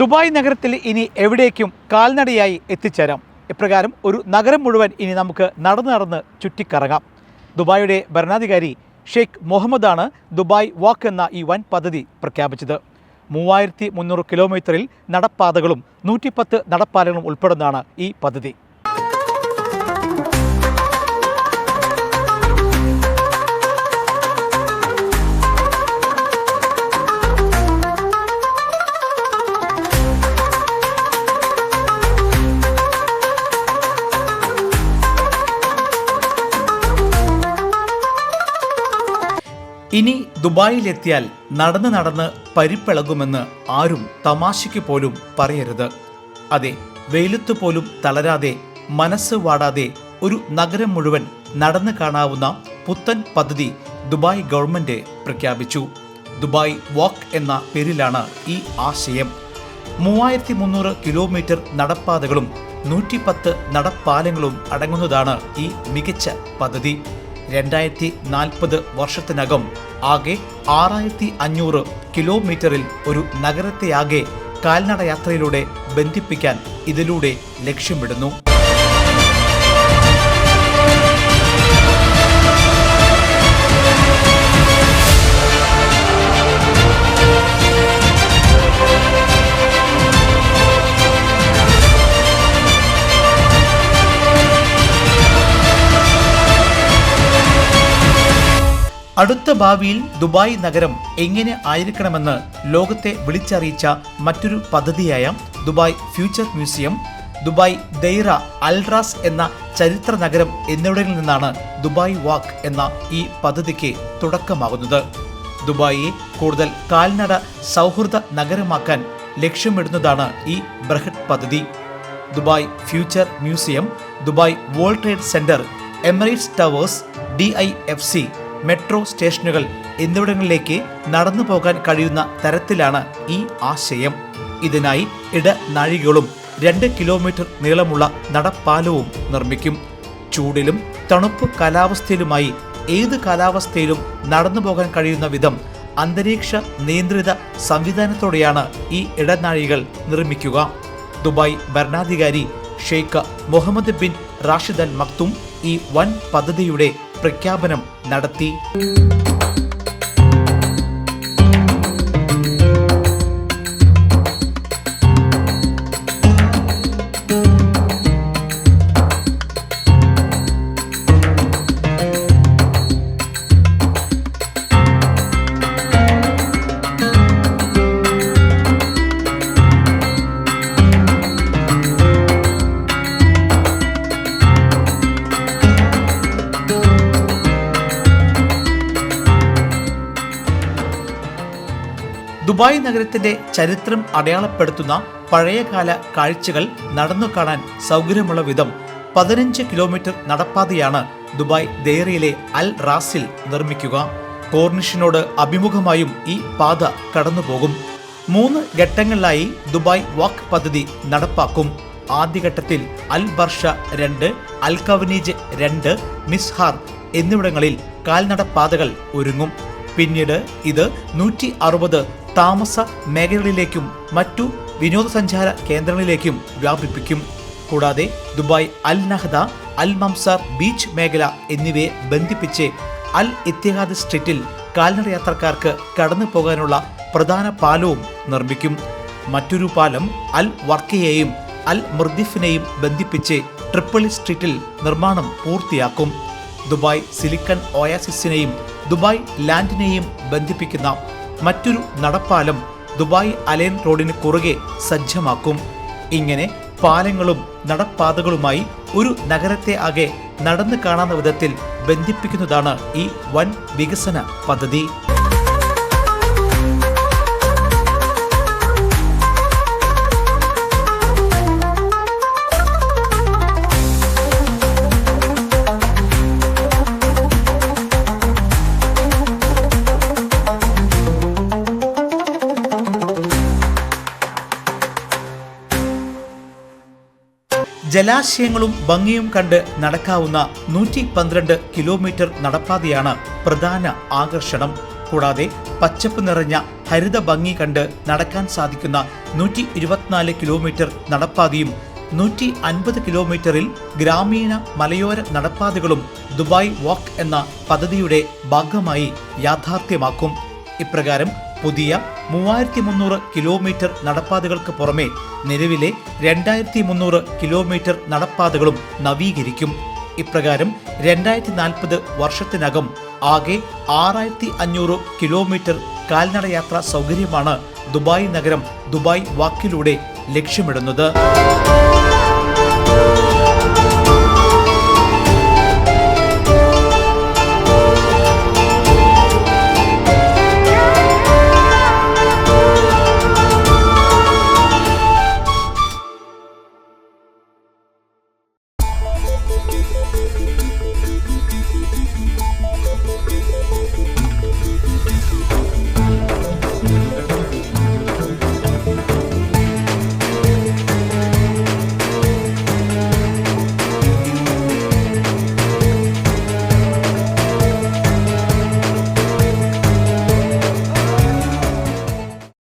Dubai നഗരത്തിൽ ഇനി എവിടേക്കും കാൽനടയായി എത്തിച്ചേരാം. ഇപ്രകാരം ഒരു നഗരം മുഴുവൻ ഇനി നമുക്ക് നടന്ന് നടന്ന് ചുറ്റിക്കറങ്ങാം. ദുബായിയുടെ ഭരണാധികാരി ഷെയ്ഖ് മുഹമ്മദാണ് ദുബായ് വാക്ക് എന്ന ഈ വൻ പദ്ധതി പ്രഖ്യാപിച്ചത്. മൂവായിരത്തി മുന്നൂറ് കിലോമീറ്ററിൽ നടപ്പാതകളും നൂറ്റിപ്പത്ത് നടപ്പാലകളും ഉൾപ്പെടുന്നതാണ് ഈ പദ്ധതി. ഇനി ദുബായിലെത്തിയാൽ നടന്ന് നടന്ന് പരിപ്പിളകുമെന്ന് ആരും തമാശയ്ക്ക് പോലും പറയരുത്. അതെ വെയിലത്ത് പോലും തളരാതെ മനസ്സ് വാടാതെ ഒരു നഗരം മുഴുവൻ നടന്നു കാണാവുന്ന പുത്തൻ പദ്ധതി ദുബായ് ഗവൺമെന്റ് പ്രഖ്യാപിച്ചു. ദുബായ് വാക്ക് എന്ന പേരിലാണ് ഈ ആശയം. മൂവായിരത്തി മുന്നൂറ് കിലോമീറ്റർ നടപ്പാതകളും നൂറ്റിപ്പത്ത് നടപ്പാലങ്ങളും അടങ്ങുന്നതാണ് ഈ മികച്ച പദ്ധതി. രണ്ടായിരത്തി നാൽപ്പത് വർഷത്തിനകം ആകെ ആറായിരത്തി അഞ്ഞൂറ് കിലോമീറ്ററിൽ ഒരു നഗരത്തെയാകെ കാൽനടയാത്രയിലൂടെ ബന്ധിപ്പിക്കാൻ ഇതിലൂടെ ലക്ഷ്യമിടുന്നു. അടുത്ത ഭാവിയിൽ ദുബായ് നഗരം എങ്ങനെ ആയിരിക്കണമെന്ന് ലോകത്തെ വിളിച്ചറിയിച്ച മറ്റൊരു പദ്ധതിയായ Dubai future museum Dubai Deira Al Ras എന്ന ചരിത്ര നഗരം എന്നിവിടങ്ങളിൽ നിന്നാണ് ദുബായ് വാക്ക് എന്ന ഈ പദ്ധതിക്ക് തുടക്കമാകുന്നത്. ദുബായിയെ കൂടുതൽ കാൽനട സൗഹൃദ നഗരമാക്കാൻ ലക്ഷ്യമിടുന്നതാണ് ഈ ബ്രഹത് പദ്ധതി. Dubai future museum Dubai world trade centre Emirates towers D I F C metro സ്റ്റേഷനുകൾ എന്നിവിടങ്ങളിലേക്ക് നടന്നു പോകാൻ കഴിയുന്ന തരത്തിലാണ് ഈ ആശയം. ഇതിനായി ഇടനാഴികളും രണ്ട് കിലോമീറ്റർ നീളമുള്ള നടപ്പാലവും നിർമ്മിക്കും. ചൂടിലും തണുപ്പ് കാലാവസ്ഥയിലുമായി ഏത് കാലാവസ്ഥയിലും നടന്നു പോകാൻ കഴിയുന്ന വിധം അന്തരീക്ഷ നിയന്ത്രിത സംവിധാനത്തോടെയാണ് ഈ ഇടനാഴികൾ നിർമ്മിക്കുക. ദുബായ് ഭരണാധികാരി Sheikh Mohammed bin Rashid Al Maktoum ഈ വൻ പദ്ധതിയുടെ പ്രഖ്യാപനം നടത്തി ദുബായ് നഗരത്തിന്റെ ചരിത്രം അടയാളപ്പെടുത്തുന്ന പഴയകാല കാഴ്ചകൾ നടന്നു കാണാൻ സൗകര്യമുള്ള വിധം പതിനഞ്ച് കിലോമീറ്റർ നടപ്പാതയാണ് ദുബായ് ദേറയിലെ അൽ റാസിൽ നിർമ്മിക്കുക. കോർണിഷിനോട് അഭിമുഖമായും ഈ പാത കടന്നുപോകും. മൂന്ന് ഘട്ടങ്ങളിലായി ദുബായ് വാക്ക് പദ്ധതി നടപ്പാക്കും. ആദ്യഘട്ടത്തിൽ അൽ ബർഷ രണ്ട് അൽ കവനീജ് രണ്ട് മിസ്ഹാർ എന്നിവിടങ്ങളിൽ കാൽനടപ്പാതകൾ ഒരുങ്ങും. പിന്നീട് ഇത് നൂറ്റി അറുപത് താമസ മേഖലകളിലേക്കും മറ്റു വിനോദസഞ്ചാര കേന്ദ്രങ്ങളിലേക്കും വ്യാപിപ്പിക്കും. കൂടാതെ Dubai Al Nahda Al Mamzar beach മേഖല എന്നിവയെ ബന്ധിപ്പിച്ച് അൽ ഇത്തിഹാദ് സ്ട്രീറ്റിൽ കാൽനടയാത്രക്കാർക്ക് കടന്നു പോകാനുള്ള പ്രധാന പാലവും നിർമ്മിക്കും. മറ്റൊരു പാലം അൽ വർക്കയെയും അൽ മുർദിഫിനെയും ബന്ധിപ്പിച്ച് ട്രിപ്പിൾ സ്ട്രീറ്റിൽ നിർമ്മാണം പൂർത്തിയാക്കും. ദുബായ് സിലിക്കൺ ഓയാസിസിനെയും ദുബായ് ലാൻഡിനെയും ബന്ധിപ്പിക്കുന്ന മറ്റൊരു നടപ്പാലം ദുബായ് അലേൻ റോഡിന് കുറുകെ സജ്ജമാക്കും. ഇങ്ങനെ പാലങ്ങളും നടപ്പാതകളുമായി ഒരു നഗരത്തെ ആകെ നടന്നു കാണാവുന്ന വിധത്തിൽ ബന്ധിപ്പിക്കുന്നതാണ് ഈ വൻ വികസന പദ്ധതി. ജലാശയങ്ങളും ഭംഗിയും കണ്ട് നടക്കാവുന്ന നൂറ്റി പന്ത്രണ്ട് കിലോമീറ്റർ നടപ്പാതയാണ് പ്രധാന ആകർഷണം. കൂടാതെ പച്ചപ്പ് നിറഞ്ഞ ഹരിത ഭംഗി കണ്ട് നടക്കാൻ സാധിക്കുന്ന നൂറ്റി ഇരുപത്തിനാല് കിലോമീറ്റർ നടപ്പാതയും നൂറ്റി അൻപത് കിലോമീറ്ററിൽ ഗ്രാമീണ മലയോര നടപ്പാതകളും ദുബായ് വാക്ക് എന്ന പദ്ധതിയുടെ ഭാഗമായി യാഥാർത്ഥ്യമാക്കും. ഇപ്രകാരം പുതിയ മൂവായിരത്തി മുന്നൂറ് കിലോമീറ്റർ നടപ്പാതകൾക്ക് പുറമെ നിലവിലെ രണ്ടായിരത്തി മുന്നൂറ് കിലോമീറ്റർ നടപ്പാതകളും നവീകരിക്കും. ഇപ്രകാരം രണ്ടായിരത്തി നാൽപ്പത് വർഷത്തിനകം ആകെ ആറായിരത്തി അഞ്ഞൂറ് കിലോമീറ്റർ കാൽനടയാത്രാ സൗകര്യമാണ് ദുബായ് നഗരം ദുബായ് വാക്കിലൂടെ ലക്ഷ്യമിടുന്നത്. Thank you.